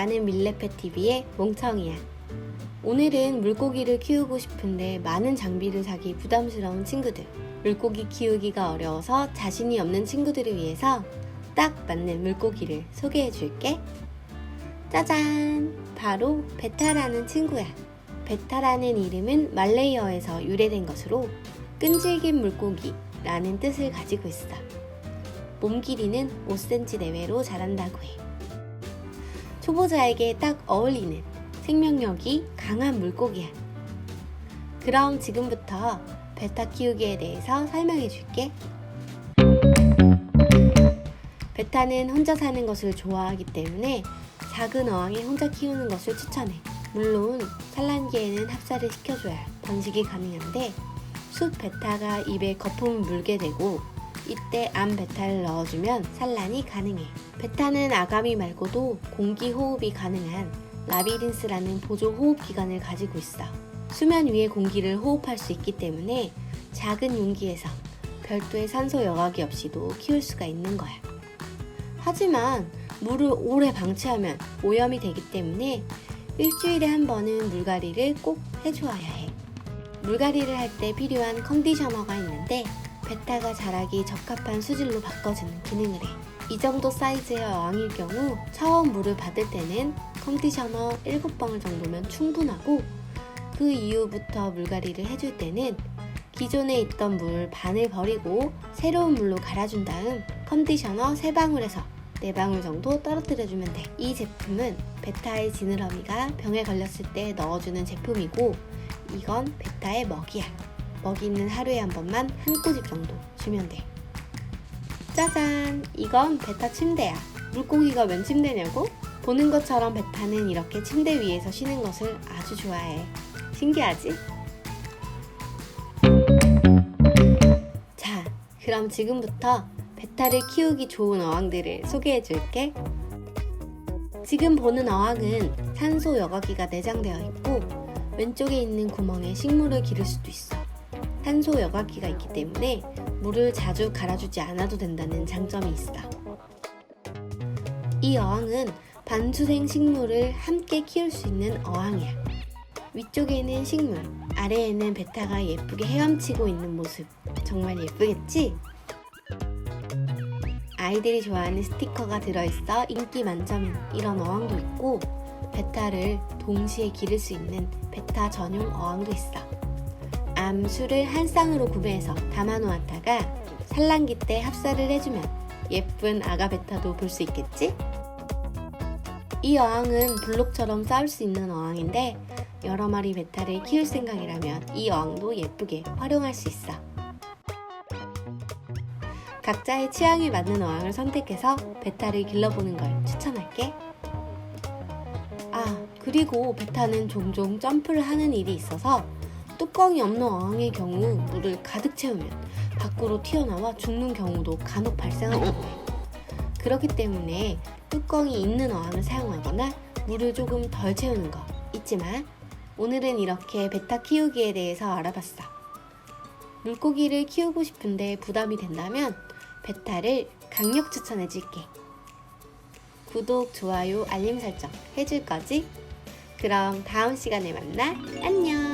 나는 밀레페TV의 몽청이야. 오늘은 물고기를 키우고 싶은데 많은 장비를 사기 부담스러운 친구들, 물고기 키우기가 어려워서 자신이 없는 친구들을 위해서 딱 맞는 물고기를 소개해 줄게. 짜잔! 바로 베타라는 친구야. 베타라는 이름은 말레이어에서 유래된 것으로 끈질긴 물고기라는 뜻을 가지고 있어. 몸 길이는 5cm 내외로 자란다고 해. 초보자에게 딱 어울리는 생명력이 강한 물고기야. 그럼 지금부터 베타 키우기에 대해서 설명해 줄게. 베타는 혼자 사는 것을 좋아하기 때문에 작은 어항에 혼자 키우는 것을 추천해. 물론 산란기에는 합사를 시켜줘야 번식이 가능한데 숲 베타가 입에 거품을 물게 되고 이때 암 베타를 넣어주면 산란이 가능해. 베타는 아가미 말고도 공기 호흡이 가능한 라비린스라는 보조 호흡 기관을 가지고 있어. 수면 위의 공기를 호흡할 수 있기 때문에 작은 용기에서 별도의 산소 여과기 없이도 키울 수가 있는 거야. 하지만 물을 오래 방치하면 오염이 되기 때문에 일주일에 한 번은 물갈이를 꼭 해주어야 해. 물갈이를 할 때 필요한 컨디셔너가 있는데 베타가 자라기 적합한 수질로 바꿔주는 기능을 해. 이 정도 사이즈의 어항일 경우 처음 물을 받을 때는 컨디셔너 7방울 정도면 충분하고 그 이후부터 물갈이를 해줄 때는 기존에 있던 물 반을 버리고 새로운 물로 갈아준 다음 컨디셔너 3방울에서 4방울 정도 떨어뜨려주면 돼. 이 제품은 베타의 지느러미가 병에 걸렸을 때 넣어주는 제품이고 이건 베타의 먹이야. 먹이는 하루에 한 번만 한 꼬집 정도 주면 돼. 짜잔! 이건 베타 침대야. 물고기가 웬 침대냐고? 보는 것처럼 베타는 이렇게 침대 위에서 쉬는 것을 아주 좋아해. 신기하지? 자, 그럼 지금부터 베타를 키우기 좋은 어항들을 소개해 줄게. 지금 보는 어항은 산소 여과기가 내장되어 있고 왼쪽에 있는 구멍에 식물을 기를 수도 있어. 산소 여과기가 있기 때문에 물을 자주 갈아주지 않아도 된다는 장점이 있어. 이 어항은 반수생 식물을 함께 키울 수 있는 어항이야. 위쪽에는 식물, 아래에는 베타가 예쁘게 헤엄치고 있는 모습. 정말 예쁘겠지? 아이들이 좋아하는 스티커가 들어있어 인기 만점인 이런 어항도 있고, 베타를 동시에 기를 수 있는 베타 전용 어항도 있어. 암수를 한 쌍으로 구매해서 담아놓았다가 산란기 때 합사를 해주면 예쁜 아가 베타도 볼 수 있겠지? 이 어항은 블록처럼 쌓을 수 있는 어항인데 여러 마리 베타를 키울 생각이라면 이 어항도 예쁘게 활용할 수 있어. 각자의 취향에 맞는 어항을 선택해서 베타를 길러보는 걸 추천할게. 아, 그리고 베타는 종종 점프를 하는 일이 있어서 뚜껑이 없는 어항의 경우 물을 가득 채우면 밖으로 튀어나와 죽는 경우도 간혹 해. 그렇기 때문에 뚜껑이 있는 어항을 사용하거나 물을 조금 덜 채우는 거 마. 오늘은 이렇게 베타 키우기에 대해서 알아봤어. 물고기를 키우고 싶은데 부담이 된다면 베타를 강력 추천해줄게. 구독, 좋아요, 알림 설정 해줄 거지? 그럼 다음 시간에 만나. 안녕!